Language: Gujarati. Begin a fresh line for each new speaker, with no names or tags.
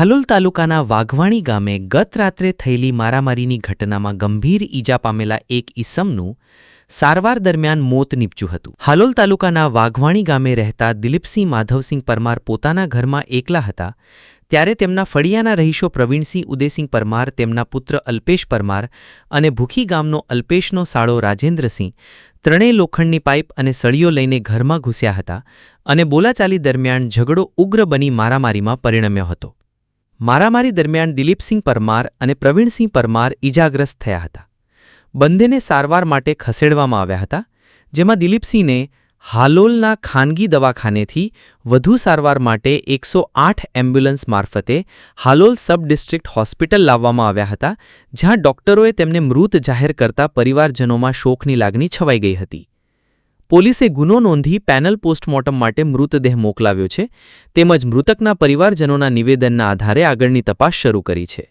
હાલોલ તાલુકાના વાઘવાણી ગામે ગત રાત્રે થયેલી મારામારીની ઘટનામાં ગંભીર ઈજા પામેલા એક ઈસમનું સારવાર દરમિયાન મોત નીપજ્યું હતું. હાલોલ તાલુકાના વાઘવાણી ગામે રહેતા દિલીપસિંહ માધવસિંહ પરમાર પોતાના ઘરમાં એકલા હતા. ત્યારે તેમના ફળિયાના રહીશો પ્રવીણસિંહ ઉદયસિંહ પરમાર, તેમના પુત્ર અલ્પેશ પરમાર અને ભૂખી ગામનો અલ્પેશનો સાળો રાજેન્દ્રસિંહ ત્રણેય લોખંડની પાઇપ અને સળીઓ લઈને ઘરમાં ઘૂસ્યા હતા અને બોલાચાલી દરમિયાન ઝઘડો ઉગ્ર બની મારામારીમાં પરિણમ્યો હતો. મારામારી દરમિયાન દિલીપસિંહ પરમાર અને પ્રવીણસિંહ પરમાર ઈજાગ્રસ્ત થયા હતા. બંનેને સારવાર માટે ખસેડવામાં આવ્યા હતા, જેમાં દિલીપસિંહને હાલોલના ખાનગી દવાખાનેથી વધુ સારવાર માટે એકસો આઠ એમ્બ્યુલન્સ મારફતે હાલોલ સબ ડિસ્ટ્રિક્ટ હોસ્પિટલ લાવવામાં આવ્યા હતા, જ્યાં ડોક્ટરોએ તેમને મૃત જાહેર કરતા પરિવારજનોમાં શોકની લાગણી છવાઈ ગઈ હતી. પોલીસે ગુનો નોંધી પેનલ પોસ્ટમોર્ટમ માટે મૃતદેહ મોકલાવ્યો છે, તેમજ મૃતકના પરિવારજનોના નિવેદનના આધારે આગળની તપાસ શરૂ કરી છે.